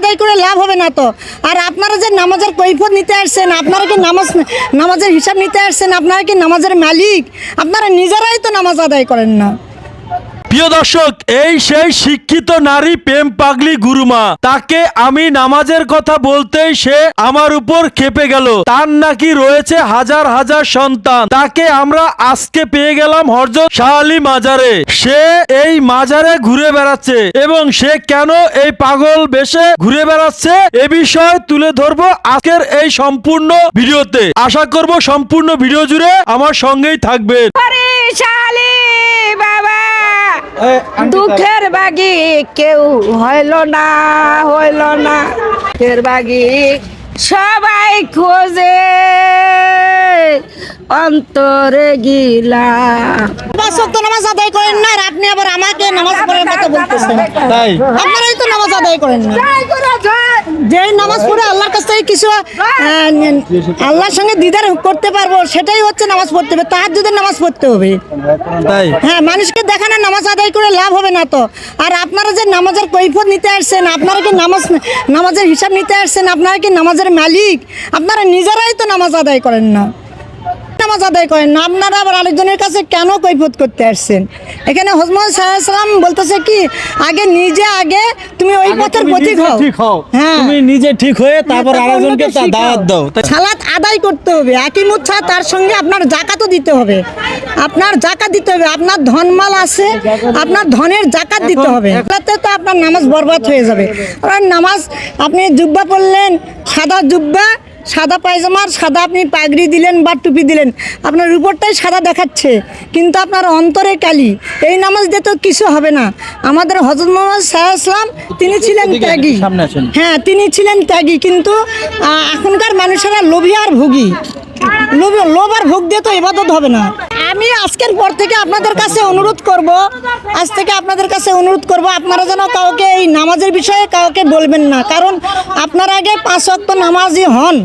আদায় করে লাভ হবে না তো। আর আপনারা যে নামাজের কৈফত নিতে আসছেন, আপনারা কি নামাজ, নামাজের হিসাব নিতে আসছেন, আপনারা কি নামাজের মালিক? আপনারা নিজেরাই তো নামাজ আদায় করেন না। প্রিয় দর্শক, এই সেই শিক্ষিত নারী প্রেম পাগলি গুরুমা। তাকে আমি নামাজের কথা বলতেই সে আমার উপর খেপে গেল। তার নাকি রয়েছে হাজার হাজার সন্তান। তাকে আমরা আজকে পেয়ে গেলাম হরজত শাহালি মাজারে। সে এই মাজারে ঘুরে বেড়াচ্ছে এবং সে কেন এই পাগল বেশে ঘুরে বেড়াচ্ছে এ বিষয়ে তুলে ধরবো আজকের এই সম্পূর্ণ ভিডিওতে। আশা করব সম্পূর্ণ ভিডিও জুড়ে আমার সঙ্গেই থাকবেন। দুঃখের বাগি কেউ হইল না হইল না। দুঃখের বাগি সবাই খোঁজে অন্তরে গিলা। পাঁচ ওয়াক্ত নামাজ আদায় করেন না আর আপনি আবার আমাকে নামাজ পড়ার কথা বলতেছেন। তাই? আপনারাই তো নামাজ আদায় করেন না। যে নামাজ পড়ে আল্লাহর কাছ থেকে কিছু আল্লাহর সঙ্গে দিদার করতে পারব সেটাই হচ্ছে নামাজ পড়তে হবে তাহার যদি নামাজ পড়তে হবে। তাই? হ্যাঁ মানুষকে দেখানো নামাজ আদায় করে লাভ হবে না তো। আর আপনারা যে নামাজের কৈফত নিতে আসছেন আপনারা কি নামাজ নামাজের হিসাব নিতে আসছেন আপনারা কি নামাজের মালিক? আপনারা নিজেরাই তো নামাজ আদায় করেন না। নামাজ আদায় করেন। আপনারা আবার আরেকজনের কাছে কেন কৈফত করতে আসছেন? এখানে হজমত সাল্লাম বলতেছে কি আগে নিজে আগে তুমি ওই পথের পথিক হও। হ্যাঁ। তুমি নিজে ঠিক হয়ে তারপর তারপর আরেকজনকে। দাওয়াত দাও। সালাত আদায় করতে হবে। একই মুচ্ছা তার সঙ্গে আপনার জাকাতও দিতে হবে। আপনার জাকাত দিতে হবে। আপনার ধনমাল আছে। আপনার ধনের জাকাত দিতে হবে। তাতে তো আপনার নামাজ বরবাদ হয়ে যাবে। আর নামাজ আপনি জুব্বা পড়লেন সাদা জুব্বা সাদা পায়জামার সাদা আপনি পাগড়ি দিলেন বা টুপি দিলেন আপনার উপরটাই সাদা দেখাচ্ছে কিন্তু আপনার অন্তরে কালি। এই নামাজ দিয়ে তো কিছু হবে না। আমাদের হজরত মোহাম্মদ শাহ ইসলাম তিনি ছিলেন ত্যাগী। হ্যাঁ তিনি ছিলেন ত্যাগী কিন্তু এখনকার মানুষেরা লোভিয়ার ভোগী। লোভ লোভ আর ভোগ দিয়ে তো ইবাদত হবে না। আমি আজকের পর থেকে আপনাদের কাছে অনুরোধ করব, আজ থেকে আপনাদের কাছে অনুরোধ করব, আপনারা যেন কাউকে এই নামাজের বিষয়ে কাউকে বলবেন না। কারণ আপনারা আগে পাঁচ ওয়াক্ত নামাজি হন।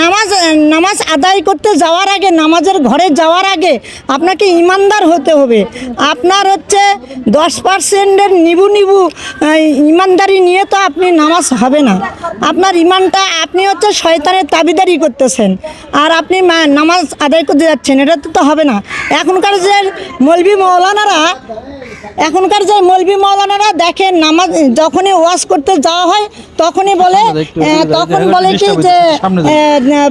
নামাজ নামাজ আদায় করতে যাওয়ার আগে, নামাজের ঘরে যাওয়ার আগে আপনাকে ইমানদার হতে হবে। আপনার হচ্ছে দশ পার্সেন্টের নিবু নিবু ইমানদারি নিয়ে তো আপনি নামাজ হবে না। আপনার ইমানটা, আপনি হচ্ছে শয়তানের তাবিদারি করতেছেন। আর আপনি নামাজ আদায় করতে যাচ্ছেন, এটা তো হবে না। এখনকার যে মলবি মৌলানারা এখনকার যে মলবি মৌলানারা দেখেন নামাজ যখনই ওয়াজ করতে যাওয়া হয় তখনই বলে তখন বলে কি যে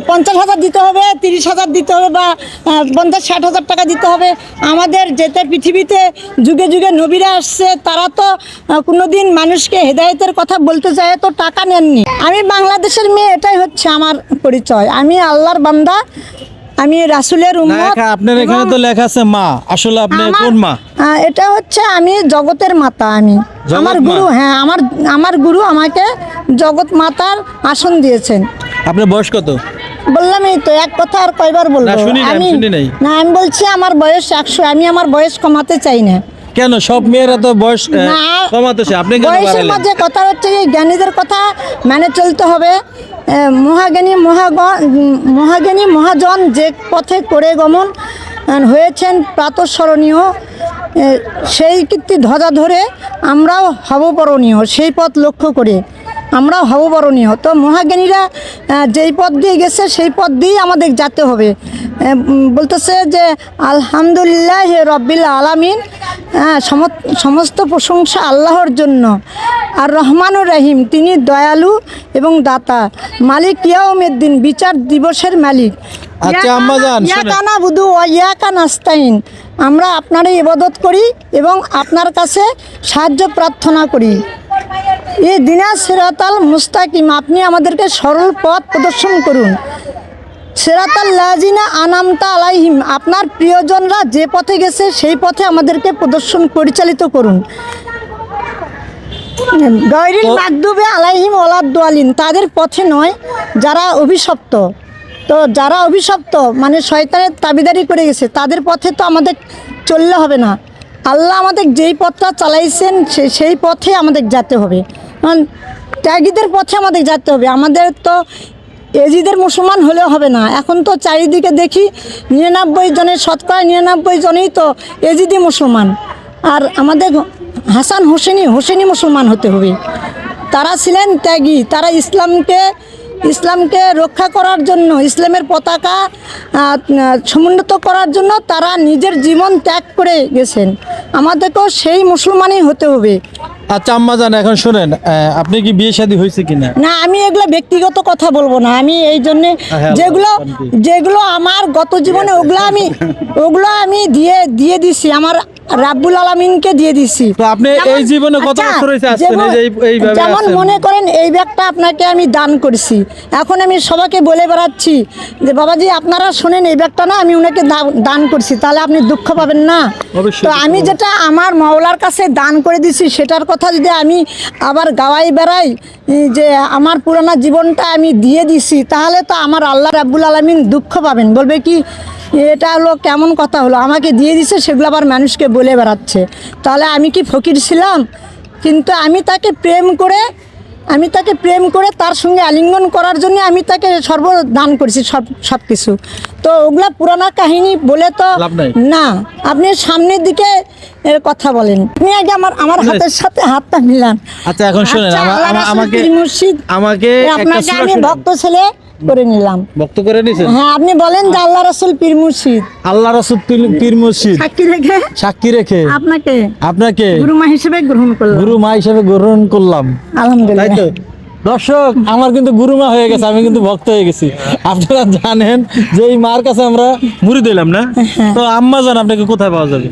পঞ্চাশ হাজার দিতে হবে তিরিশ হাজার দিতে হবে বা পঞ্চাশ ষাট হাজার টাকা দিতে হবে। আমাদের যেতে পৃথিবীতে যুগে যুগে নবীরা আসছে তারা তো আহ, কোনোদিন মানুষকে হেদায়েতের কথা বলতে যায় তো টাকা নেননি। আমি বাংলাদেশের মেয়ে এটাই হচ্ছে আমার পরিচয়। আমি আল্লাহর বান্দা আমি রাসুলের উম্মত আপনার এখানে তো লেখা আছে মা। আসলে আপনি কোন মা? এটা হচ্ছে আমি জগতের মাতা আমি। আমার গুরু হ্যাঁ আমার আমার গুরু আমাকে জগৎ মাতার আসন দিয়েছেন। আপনার বয়স কত? বললাম এই তো এক কথা আর কয়বার বলব? আমি। না আমি বলছি আমার বয়স একশো আমি আমার বয়স কমাতে চাই না। কেন? সব মেয়েরা তো বয়স কমাতেছে। আপনি কেন বয়সের মধ্যে কথা হচ্ছে কি জ্ঞানীদের কথা মেনে চলতে হবে। মহাজ্ঞানী মহাগ মহাজ্ঞানী মহাজন যে পথে করে গমন হয়েছেন প্রাতঃস্মরণীয়। সেই কীর্তি ধ্বজা ধরে আমরাও হবপরণীয় সেই পথ লক্ষ্য করে আমরাও হববরণীয় তো মহাজ্ঞানীরা যেই পথ দিয়ে গেছে সেই পথ দিয়েই আমাদের যেতে হবে। বলতেছে যে আলহামদুলিল্লাহ রব্বিল আলামিন হ্যাঁ সম- সমস্ত প্রশংসা আল্লাহর জন্য। আর রহমানুর রহিম তিনি দয়ালু এবং দাতা। মালিক ইয়াউমিদ্দিন বিচার দিবসের মালিক। আচ্ছা। ইয়াকানা বুধু ইয়াকা নাস্তাইন আমরা আপনারই ইবাদত করি এবং আপনার কাছে সাহায্য প্রার্থনা করি। এই দিনা সিরাতাল মুস্তাকিম আপনি আমাদেরকে সরল পথ প্রদর্শন করুন। সেরাতাল লাজিনা আনামতা আলাইহিম। আপনার প্রিয়জনরা যে পথে গেছে সেই পথে আমাদেরকে প্রদর্শন পরিচালিত করুন। গৈরিল মাকদুবে আলাইহিম ওলাদ্দোয়ালিন তাদের পথে নয় যারা অভিশপ্ত। তো যারা অভিশপ্ত মানে শয়তানের তাবিদারি করে গেছে তাদের পথে তো আমাদের চললে হবে না। আল্লাহ আমাদের যেই পথটা চালাইছেন সে- সেই পথে আমাদের যেতে হবে। কারণ ত্যাগীদের পথে আমাদের যেতে হবে। আমাদের তো এজিদের মুসলমান হলেও হবে না। এখন তো চারিদিকে দেখি নিরানব্বই জনের শতকরা নিরানব্বই জনেই তো এজিদি মুসলমান। আর আমাদের হাসান হোসেনি হোসেনি মুসলমান হতে হবে। তারা ছিলেন ত্যাগী, তারা ইসলামকে ইসলামকে রক্ষা করার জন্য, ইসলামের পতাকা সমুন্নত করার জন্য তারা নিজের জীবন ত্যাগ করে গেছেন। আমাদেরকেও সেই মুসলমানই হতে হবে। আচ্ছা আম্মা জান এখন শোনেন আপনি কি বিয়ে শাদী হয়েছে কিনা? না আমি এগুলো ব্যক্তিগত কথা বলব না। আমি এই জন্যে হ্যাঁ, যেগুলো যেগুলো আমার গত জীবনে ওগুলো আমি ওগুলো আমি দিয়ে দিয়ে দিছি। আমার রাব্বুল আলমিনকে দিয়ে দিছি। তো আপনি এই জীবনে কত আচ্ছা, বছর হয়েছে আসছেন? এই এই- এইভাবে যেমন মনে করেন এই ব্যাগটা আপনাকে আমি দান করছি। এখন আমি সবাইকে বলে বেড়াচ্ছি যে বাবাজি আপনারা শোনেন এই ব্যাগটা না আমি ওনাকে দান করছি। তাহলে আপনি দুঃখ পাবেন না। তো আমি যেটা আমার মাওলার কাছে দান করে দিছি সেটার কথা যদি আমি আবার গাওয়াই বেড়াই যে আমার পুরানা জীবনটা আমি দিয়ে দিছি, তাহলে তো আমার আল্লাহ রাব্বুল আলমিন দুঃখ পাবেন। বলবে কি, এটা হলো কেমন কথা হলো? আমাকে দিয়ে দিছে, সেগুলো আবার মানুষকে বলে বেড়াচ্ছে। তাহলে আমি কি ফকির ছিলাম? কিন্তু আমি তাকে প্রেম করে আমি তাকে প্রেম করে তার সঙ্গে আলিঙ্গন করার জন্য আমি তাকে সর্বদান করেছি সব সব কিছু তো ওগুলা পুরানা কাহিনী বলে তো না। আপনি সামনের দিকে কথা বলেন। আপনি আগে আমার আমার হাতের সাথে হাতটা মিলান আচ্ছা এখন শুনেন আচ্ছা, আমাকে আমাকে আপনাকে আমি ভক্ত ছেলে করে নিলাম। ভক্ত করে নিছেন? হ্যাঁ আপনি বলেন যে আল্লাহ রাসুল পীর মুর্শিদ। আল্লাহ রাসূল পীর- মুর্শিদ। সাক্ষী রেখে? সাক্ষী রেখে। আপনাকে? আপনাকে? গুরুমা হিসেবে গ্রহণ করলাম। গুরু মা হিসেবে গ্রহণ করলাম। আলহামদুলিল্লাহ। তাই তো? দর্শক আমার কিন্তু গুরুমা হয়ে গেছে আমি কিন্তু ভক্ত হয়ে গেছি। আপনারা জানেন যে এই মার কাছে আমরা মুড়ি দিলাম না? তো আম্মা জান আপনাকে কোথায় পাওয়া যাবে?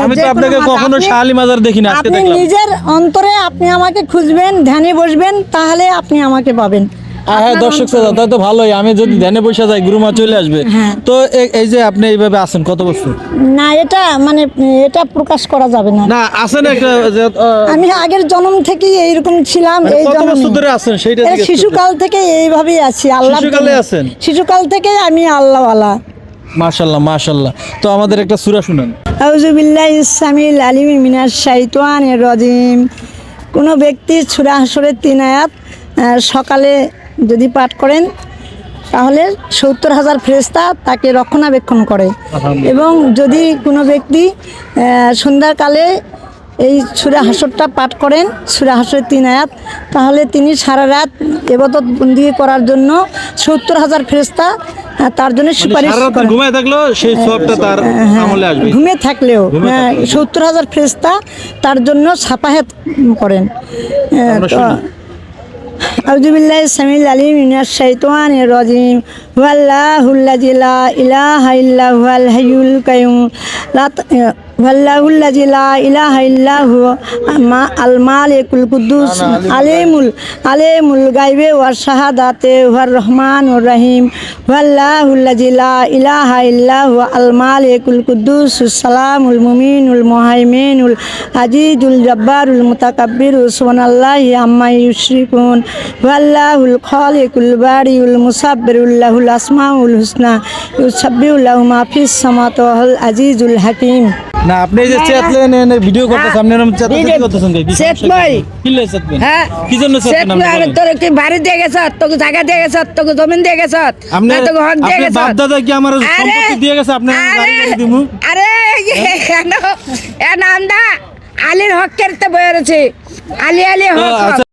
আমি তো আপনাকে কখনো আপনি- শালি মাজার দেখি না আপনি নিজের অন্তরে আপনি আমাকে খুঁজবেন ধ্যানে বসবেন তাহলে আপনি আমাকে পাবেন। হ্যাঁ দর্শক শ্রোতা তাই তো ভালোই। আমি যদি ধ্যানে বসে যাই গুরুমা চলে আসবে। হ্যাঁ। তো এই যে আপনি এইভাবে আছেন কত বছর? না এটা মানে এটা প্রকাশ করা যাবে না। না আছেন একটা আমি আগের জন্ম থেকেই এইরকম ছিলাম মানে এই কত বছর ধরে আছেন সেইটা। শিশুকাল থেকে এইভাবেই আছি আল্লাহ শিশুকালে আছেন? শিশুকাল থেকে আমি আল্লাহওয়ালা। মাশাল্লাহ মাশাল্লাহ তো আমাদের একটা সূরা শুনান। আউজুবিল্লাহ ইসলামিল আলিম মিনার শাইতান রজিম। কোনো ব্যক্তি ছুরা হাসরের তিন আয়াত সকালে যদি পাঠ করেন তাহলে সত্তর হাজার ফেরেস্তা তাকে রক্ষণাবেক্ষণ করে। এবং যদি কোনো ব্যক্তি সন্ধ্যাকালে এই সুরা হাসরটা পাঠ করেন সুরা হাসরের তিন আয়াত তাহলে তিনি সারা রাত এবাদত বন্দি করার জন্য সত্তর হাজার ফেরেস্তা তার জন্য সুপারিশ রাত করেন। ঘুমায় সেই সবটা তার আমলে আসবে। ঘুমে থাকলেও হ্যাঁ, সত্তর হাজার ফেরেস্তা তার জন্য ছাপাহেত করেন। হ্যাঁ, আমরা তো শুনি। আউযুবিল্লাহি সামিল আলিম মিনাশ শাইতানির রাজিম ওয়াল্লাহুল্লাযী লা ইলাহা ইল্লা হুয়াল হাইয়ুল কাইয়ুম লা ত- ওয়াল্লাহুল্লাযী লা ইলাহা ইল্লা মা আল মালিকুল কুদ্দুস আলিমুল আলিমুল গায়বে ওয়াস শাহাদাতে ওয়ার রহমানুর রহিম। ওয়াল্লাহুল্লাযী লা ইলাহা ইল্লা আল মালিকুল কুদ্দুস সালামুল মুমিনুল মুহাইমিনুল আজিজুল জব্বারুল মুতাকাব্বিরু সুবহানাল্লাহি আম্মা ইউশরিকুন। ওয়াল্লাহুল খালিকুল বারিউল মুসাব্বিরুল লাহুল আসমাউল হুসনা ইউসাব্বিহু লাহু মা ফিস সামাওয়াতি ওয়াল আজিজুল হাকিম। না আপনি যে চেতলেন এনে ভিডিও ভিডিও- করতেছেন কি? কি চেত? হ্যাঁ। কি জন্য আরে তোর কি বাড়ি দিয়ে গেছ? তোকে জায়গা দিয়ে গেছ? তোকে জমিন দিয়ে গেছ? আপনি তোকে হক দিয়ে আপনি গেছ? বাপ দাদা কি আমার সম্পত্তি দিয়ে গেছে? আপনি আমি গাড়ি গাড়ি দিমু? আরে এ নামদা আলীর রয়েছে আলী আলী হক হক। আচ্ছা